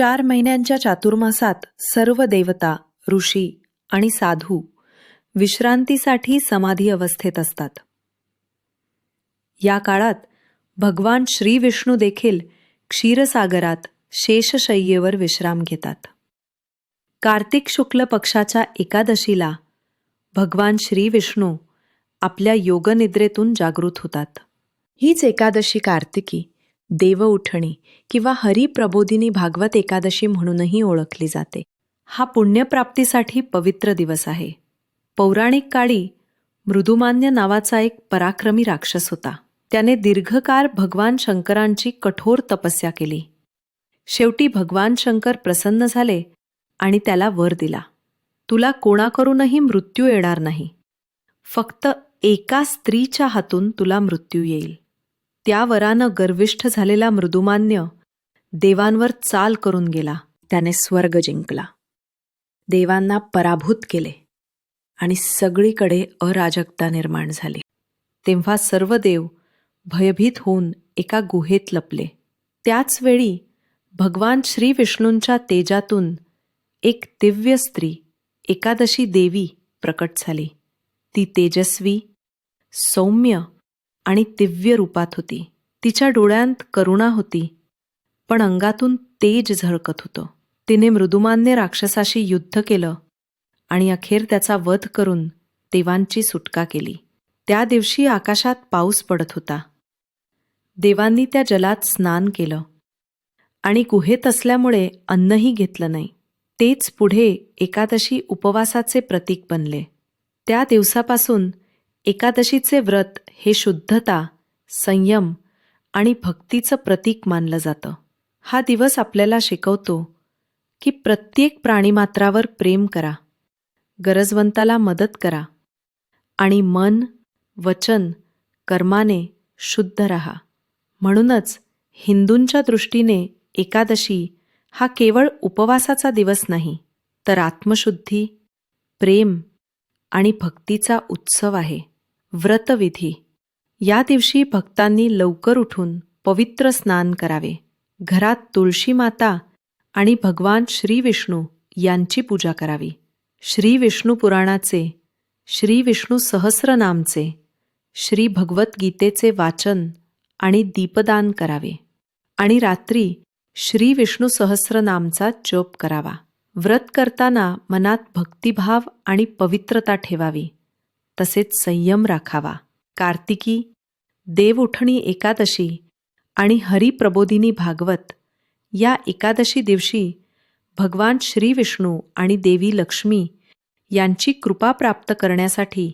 चार महिन्यांच्या चातुर्मासात सर्व देवता ऋषी आणि साधू विश्रांतीसाठी समाधी अवस्थेत असतात. या काळात भगवान श्री विष्णू देखील क्षीरसागरात शेषशय्येवर विश्राम घेतात. कार्तिक शुक्ल पक्षाच्या एकादशीला भगवान श्री विष्णू आपल्या योगनिद्रेतून जागृत होतात. हीच एकादशी कार्तिकी. देवउठणी किंवा हरिप्रबोधिनी भागवत एकादशी म्हणूनही ओळखली जाते. हा पुण्यप्राप्तीसाठी पवित्र दिवस आहे. पौराणिक काळी मृदुमान्य नावाचा एक पराक्रमी राक्षस होता. त्याने दीर्घकाळ भगवान शंकरांची कठोर तपस्या केली. शेवटी भगवान शंकर प्रसन्न झाले आणि त्याला वर दिला. तुला कोणाकरूनही मृत्यू येणार नाही. फक्त एका स्त्रीच्या हातून तुला मृत्यू येईल. त्या वरानं गर्विष्ठ झालेला मृदुमान्य देवांवर चाल करून गेला. त्याने स्वर्ग जिंकला. देवांना पराभूत केले आणि सगळीकडे अराजकता निर्माण झाली. तेव्हा सर्व देव भयभीत होऊन एका गुहेत लपले. त्याच वेळी भगवान श्री विष्णूंच्या तेजातून एक दिव्य स्त्री एकादशी देवी प्रकट झाली. ती तेजस्वी सौम्य आणि दिव्य रूपात होती. तिच्या डोळ्यांत करुणा होती पण अंगातून तेज झळकत होतं. तिने मृदुमान्य राक्षसाशी युद्ध केलं आणि अखेर त्याचा वध करून देवांची सुटका केली. त्या दिवशी आकाशात पाऊस पडत होता. देवांनी त्या जलात स्नान केलं आणि गुहेत असल्यामुळे अन्नही घेतलं नाही. तेच पुढे एकादशी उपवासाचे प्रतीक बनले. त्या दिवसापासून एकादशीचे व्रत हे शुद्धता संयम आणि भक्तीचं प्रतीक मानलं जातं. हा दिवस आपल्याला शिकवतो की प्रत्येक प्राणीमात्रावर प्रेम करा गरजवंताला मदत करा आणि मन वचन कर्माने शुद्ध रहा. म्हणूनच हिंदूंच्या दृष्टीने एकादशी हा केवळ उपवासाचा दिवस नाही तर आत्मशुद्धी प्रेम आणि भक्तीचा उत्सव आहे. व्रतविधी या दिवशी भक्तांनी लवकर उठून पवित्र स्नान करावे. घरात तुळशी माता आणि भगवान श्री विष्णू यांची पूजा करावी. श्री विष्णू पुराणाचे श्री विष्णू सहस्रनामचे श्री भगवद्गीतेचे वाचन आणि दीपदान करावे. आणि रात्री श्री विष्णू सहस्रनामचा जप करावा. व्रत करताना मनात भक्तिभाव आणि पवित्रता ठेवावी. तसेच संयम राखावा. कार्तिकी देवउठणी एकादशी आणि हरिप्रबोधिनी भागवत या एकादशी दिवशी भगवान श्री विष्णू आणि देवी लक्ष्मी यांची कृपा प्राप्त करण्यासाठी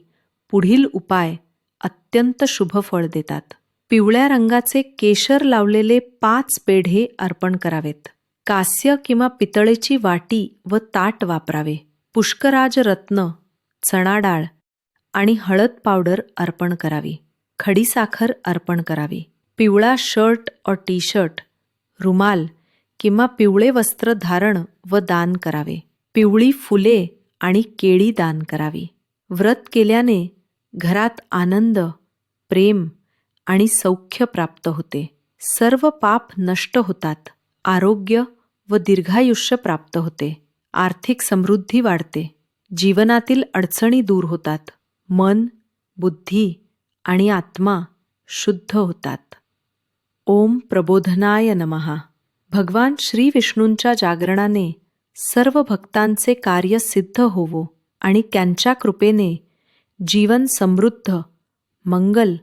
पुढील उपाय अत्यंत शुभ फळ देतात. पिवळ्या रंगाचे केशर लावलेले पाच पेढे अर्पण करावेत. कास्य किंवा पितळेची वाटी व ताट वापरावे. पुष्कराज रत्न चणा डाळ आणि हळद पावडर अर्पण करावी. खडीसाखर अर्पण करावी. पिवळा शर्ट और टी शर्ट रुमाल किंवा पिवळे वस्त्र धारण व दान करावे. पिवळी फुले आणि केळी दान करावी. व्रत केल्याने घरात आनंद प्रेम आणि सौख्य प्राप्त होते. सर्व पाप नष्ट होतात. आरोग्य व दीर्घायुष्य प्राप्त होते. आर्थिक समृद्धी वाढते. जीवनातील अडचणी दूर होतात. मन बुद्धी आणि आत्मा शुद्ध होतात. ओम प्रबोधनाय नमहा भगवान श्री विष्णूंच्या जागरणाने सर्व भक्तांचे कार्य सिद्ध होवो आणि त्यांच्या कृपेने जीवन समृद्ध मंगल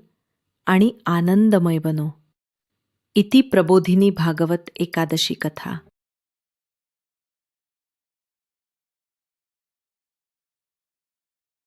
आणि आनंदमय बनो. इति प्रबोधिनी भागवत एकादशी कथा.